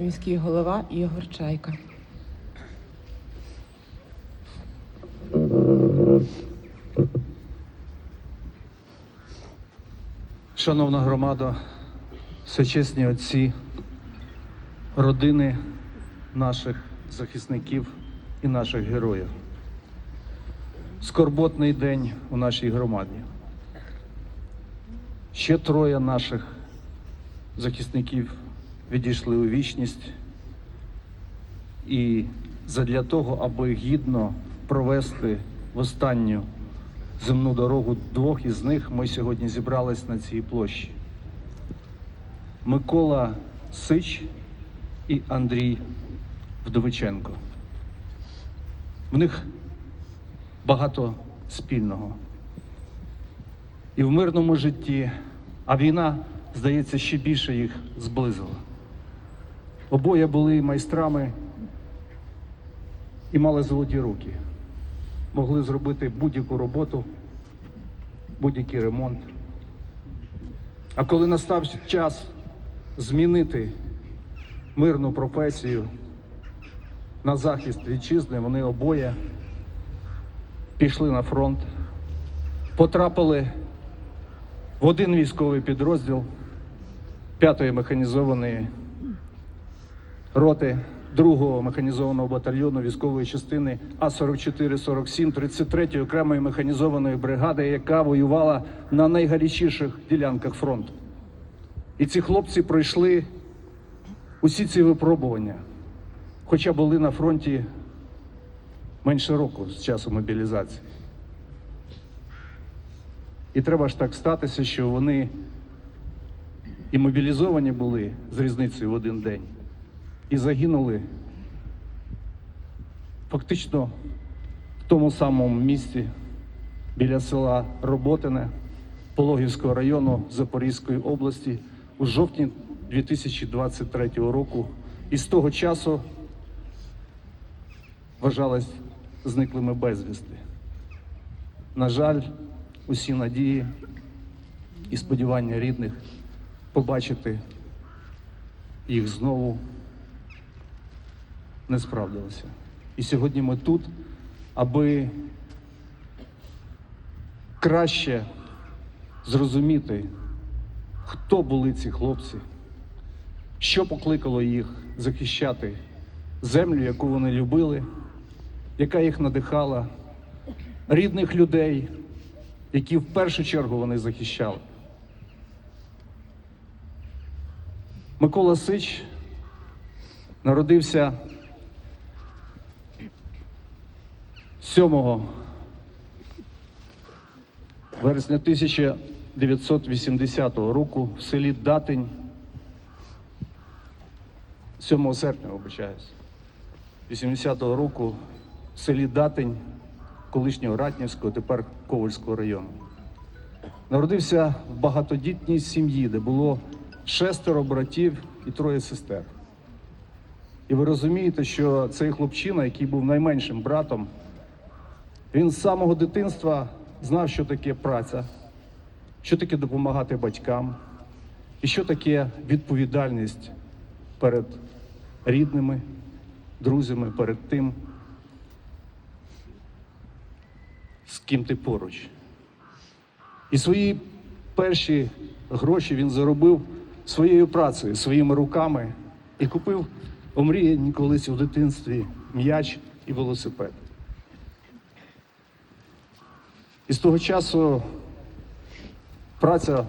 Міський голова Ігор Чайка. Шановна громада, всечесні отці, родини наших захисників і наших героїв. Скорботний день у нашій громаді. Ще троє наших захисників відійшли у вічність. І задля того, аби гідно провести в останню земну дорогу двох із них, ми сьогодні зібрались на цій площі. Микола Сич і Андрій Вдовиченко. В них багато спільного. І в мирному житті, а війна, здається, ще більше їх зблизила. Обоє були майстрами і мали золоті руки. Могли зробити будь-яку роботу, будь-який ремонт. А коли настав час змінити мирну професію на захист вітчизни, вони обоє пішли на фронт, потрапили в один військовий підрозділ 5-ї механізованої роти 2-го механізованого батальйону військової частини А-44-47 33-ї окремої механізованої бригади, яка воювала на найгарячіших ділянках фронту. І ці хлопці пройшли усі ці випробування, хоча були на фронті менше року з часу мобілізації. І треба ж так статися, що вони і мобілізовані були з різницею в один день, і загинули фактично в тому самому місці біля села Роботине Пологівського району Запорізької області у жовтні 2023 року. І з того часу вважались зниклими безвісти. На жаль, усі надії і сподівання рідних побачити їх знову не справдилися. І сьогодні ми тут, аби краще зрозуміти, хто були ці хлопці, що покликало їх захищати землю, яку вони любили, яка їх надихала, рідних людей, які в першу чергу вони захищали. Микола Сич народився 7 вересня 1980 року в селі Датень, 7 серпня, вибачаюсь, 80-го року в селі Датень колишнього Ратнівського, тепер Ковальського району. Народився в багатодітній сім'ї, де було шестеро братів і троє сестер. І ви розумієте, що цей хлопчина, який був найменшим братом, він з самого дитинства знав, що таке праця, що таке допомагати батькам, і що таке відповідальність перед рідними, друзями, перед тим, з ким ти поруч. І свої перші гроші він заробив своєю працею, своїми руками і купив омріяні колись у дитинстві м'яч і велосипед. І з того часу праця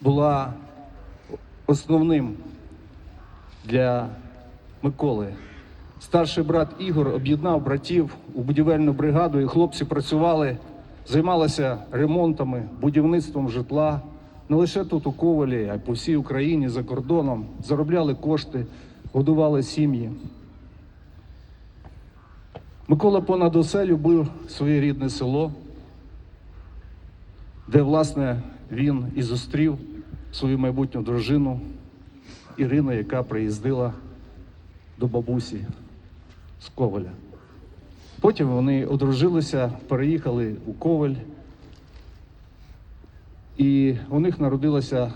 була основним для Миколи. Старший брат Ігор об'єднав братів у будівельну бригаду, і хлопці працювали, займалися ремонтами, будівництвом житла не лише тут у Ковалі, а й по всій Україні за кордоном, заробляли кошти, годували сім'ї. Микола понад усе любив своє рідне село, де, власне, він і зустрів свою майбутню дружину Ірину, яка приїздила до бабусі з Коваля. Потім вони одружилися, переїхали у Коваль, і у них народилася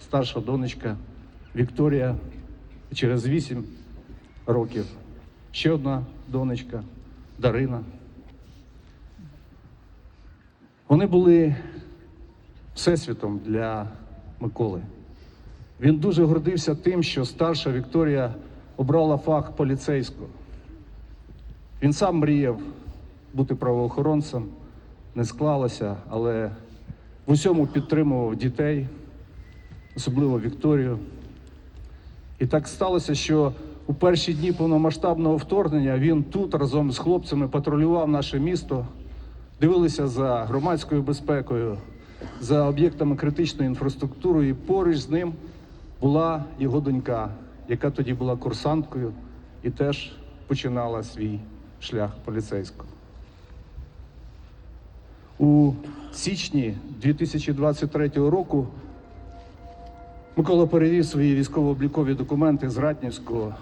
старша донечка Вікторія, Через вісім років ще одна донечка Дарина. Вони були всесвітом для Миколи. Він дуже гордився тим, що старша Вікторія обрала фах поліцейського. Він сам мріяв бути правоохоронцем, не склалося, але в усьому підтримував дітей, особливо Вікторію. І так сталося, що у перші дні повномасштабного вторгнення він тут разом з хлопцями патрулював наше місто, дивилися за громадською безпекою, за об'єктами критичної інфраструктури, і поруч з ним була його донька, яка тоді була курсанткою і теж починала свій шлях поліцейського. У січні 2023 року Микола перевів свої військово-облікові документи з Ратнівського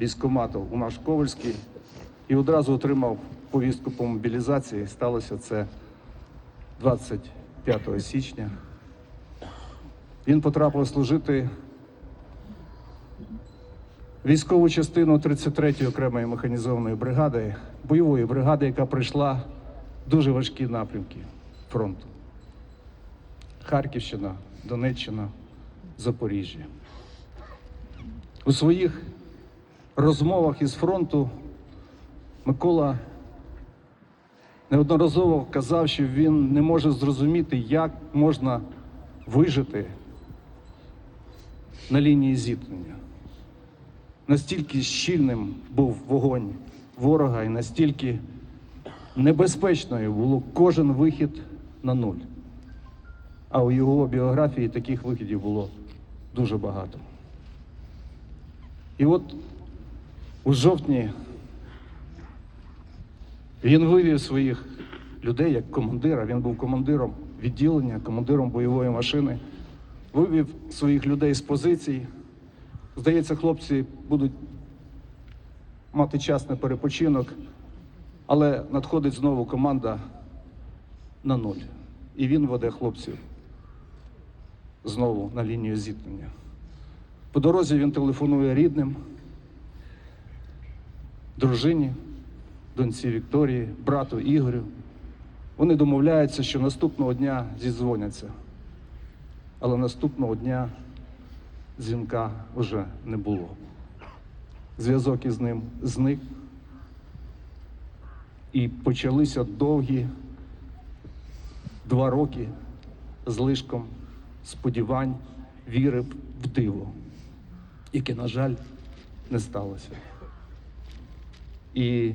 військкомату у наш Ковальський і одразу отримав повістку по мобілізації. Сталося це 25 січня. Він потрапив служити військову частину 33-ї окремої механізованої бригади, бойової бригади, яка пройшла дуже важкі напрямки фронту. Харківщина, Донеччина, Запоріжжя. У своїх розмовах із фронту Микола неодноразово казав, що він не може зрозуміти, як можна вижити на лінії зіткнення. Настільки щільним був вогонь ворога і настільки небезпечною було кожен вихід на нуль. А у його біографії таких вихідів було дуже багато. І от у жовтні він вивів своїх людей як командира. Він був командиром відділення, командиром бойової машини, вивів своїх людей з позицій. Здається, хлопці будуть мати час на перепочинок, але надходить знову команда на нуль. І він веде хлопців знову на лінію зіткнення. По дорозі він телефонує рідним, дружині, доньці Вікторії, брату Ігорю. Вони домовляються, що наступного дня зідзвоняться. Але наступного дня дзвінка вже не було. Зв'язок із ним зник. І почалися довгі два роки з лишком сподівань, віри в диво, яке, на жаль, не сталося. І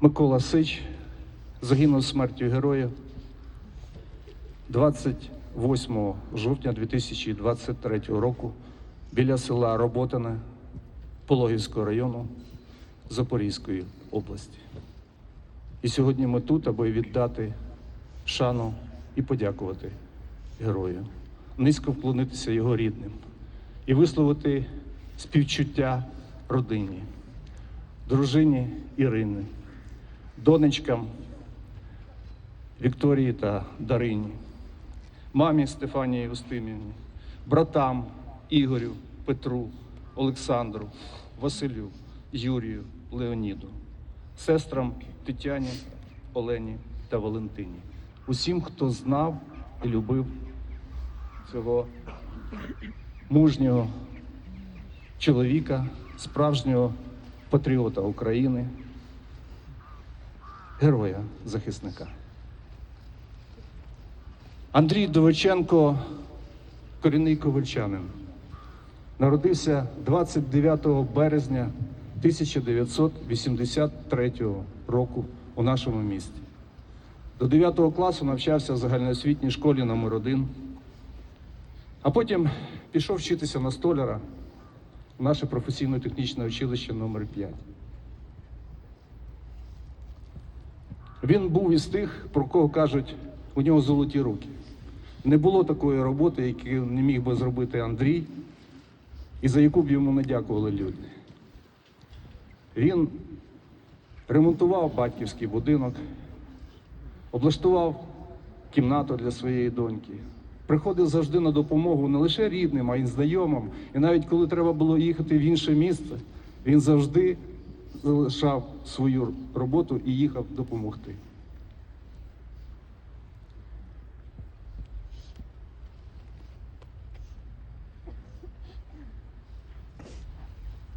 Микола Сич загинув смертю героя 28 жовтня 2023 року біля села Роботине Пологівського району Запорізької області. І сьогодні ми тут, аби віддати шану і подякувати герою, низько вклонитися його рідним і висловити співчуття родині, дружині Ірини, донечкам Вікторії та Дарині, мамі Стефанії Устимівні, братам Ігорю, Петру, Олександру, Василю, Юрію, Леоніду, сестрам Тетяні, Олені та Валентині, усім, хто знав і любив цього мужнього чоловіка, справжнього патріота України, героя захисника. Андрій Довиченко, корінний ковальчанин, народився 29 березня 1983 року у нашому місті. До 9 класу навчався в загальноосвітній школі номер 1 а потім пішов вчитися на столяра наше професійно-технічне училище номер 5 Він був із тих, про кого кажуть, у нього золоті руки. Не було такої роботи, яку не міг би зробити Андрій, і за яку б йому не дякували люди. Він ремонтував батьківський будинок, облаштував кімнату для своєї доньки, Приходив завжди на допомогу не лише рідним, а й знайомим. І навіть коли треба було їхати в інше місце, він завжди залишав свою роботу і їхав допомогти.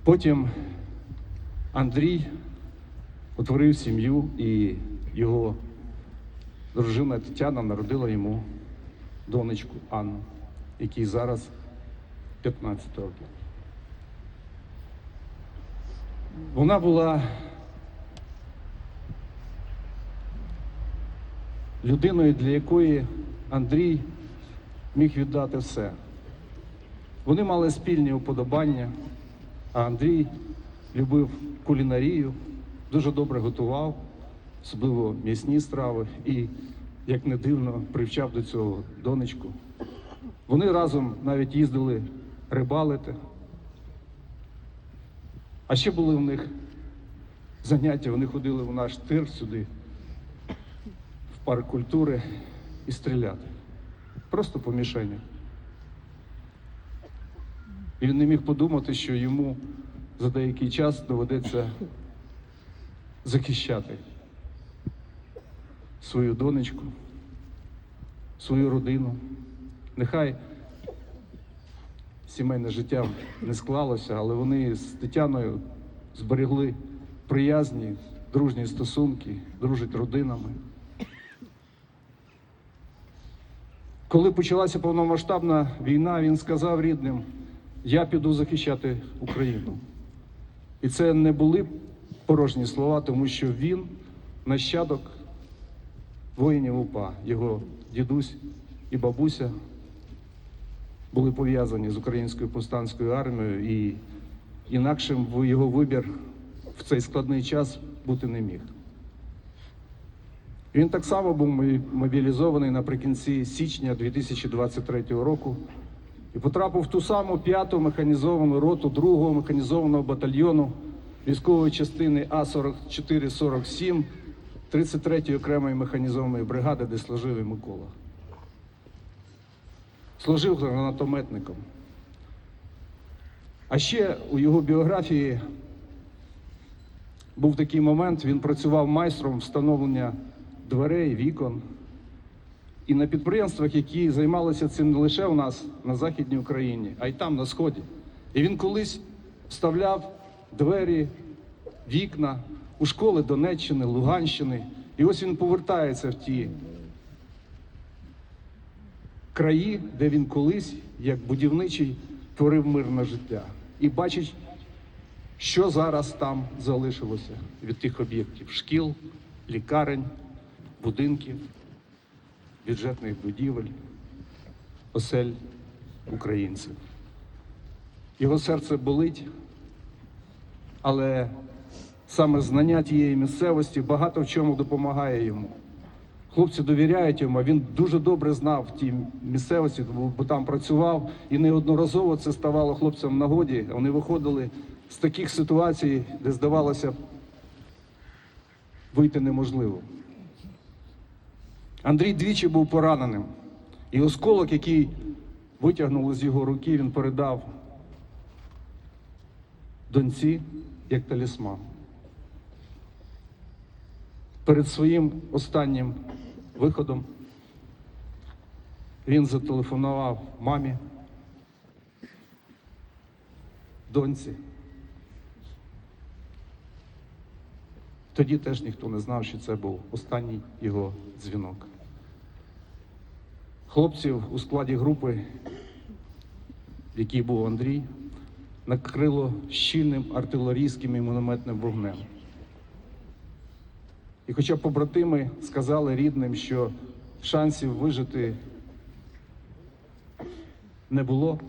Потім Андрій утворив сім'ю, і його дружина Тетяна народила йому донечку Анну, якій зараз 15 років. Вона була людиною, для якої Андрій міг віддати все. Вони мали спільні уподобання, а Андрій любив кулінарію, дуже добре готував, особливо м'ясні страви, і, як не дивно, привчав до цього донечку. Вони разом навіть їздили рибалити. А ще були в них заняття, вони ходили в наш тир сюди, в парк культури, і стріляти. Просто по мішенях. І він не міг подумати, що йому за деякий час доведеться захищати свою донечку, свою родину. Нехай сімейне життя не склалося, але вони з Тетяною зберегли приязні, дружні стосунки, дружать родинами. Коли почалася повномасштабна війна, він сказав рідним: я піду захищати Україну. І це не були порожні слова, тому що він нащадок воїнів УПА, його дідусь і бабуся були пов'язані з українською повстанською армією, і інакшим його вибір в цей складний час бути не міг. Він так само був мобілізований наприкінці січня 2023 року і потрапив в ту саму п'яту механізовану роту другого механізованого батальйону військової частини А4447 33-ї окремої механізованої бригади, де служив і Микола. Служив гранатометником. А ще у його біографії був такий момент, він працював майстром встановлення дверей, вікон. І на підприємствах, які займалися цим не лише у нас на Західній Україні, а й там на Сході. І він колись вставляв двері, вікна у школи Донеччини, Луганщини. І ось він повертається в ті краї, де він колись, як будівничий, творив мирне життя. І бачить, що зараз там залишилося від тих об'єктів: шкіл, лікарень, будинків, бюджетних будівель, осель українців. Його серце болить, але саме знання тієї місцевості багато в чому допомагає йому. Хлопці довіряють йому, він дуже добре знав ті місцевості, бо там працював, і неодноразово це ставало хлопцям в нагоді. Вони виходили з таких ситуацій, де здавалося вийти неможливо. Андрій двічі був пораненим, і осколок, який витягнули з його руки, він передав доньці як талісман. Перед своїм останнім виходом він зателефонував мамі, доньці. Тоді теж ніхто не знав, що це був останній його дзвінок. Хлопців у складі групи, в якій був Андрій, накрило щільним артилерійським і мінометним вогнем. І хоча побратими сказали рідним, що шансів вижити не було,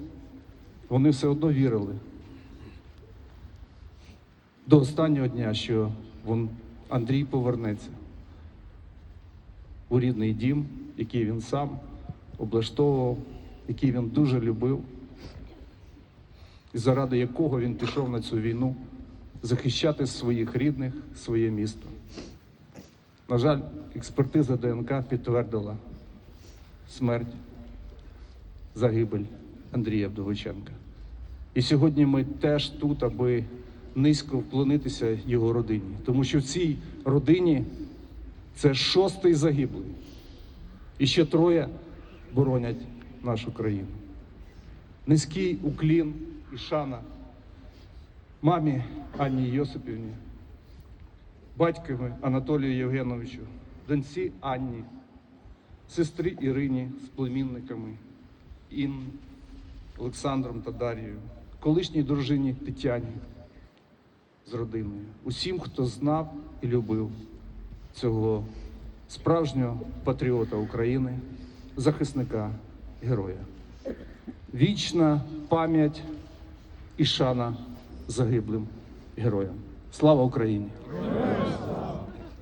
вони все одно вірили до останнього дня, що вон, Андрій повернеться у рідний дім, який він сам облаштовував, який він дуже любив, і заради якого він пішов на цю війну захищати своїх рідних, своє місто. На жаль, експертиза ДНК підтвердила смерть загибель Андрія Вдовиченка. І сьогодні ми теж тут, аби низько вклонитися його родині, тому що в цій родині це шостий загиблий. І ще троє боронять нашу країну. Низький уклін і шана мамі Анні Йосипівні, батькові Анатолію Євгеновичу, доньці Анні, сестрі Ірині з племінниками, Інні, Олександром та Дарією, колишній дружині Тетяні з родиною, усім, хто знав і любив цього справжнього патріота України, захисника, героя. Вічна пам'ять і шана загиблим героям. Слава Україні!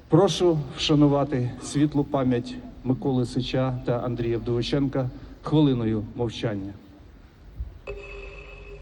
Прошу вшанувати світлу пам'ять Миколи Сича та Андрія Вдовиченка хвилиною мовчання.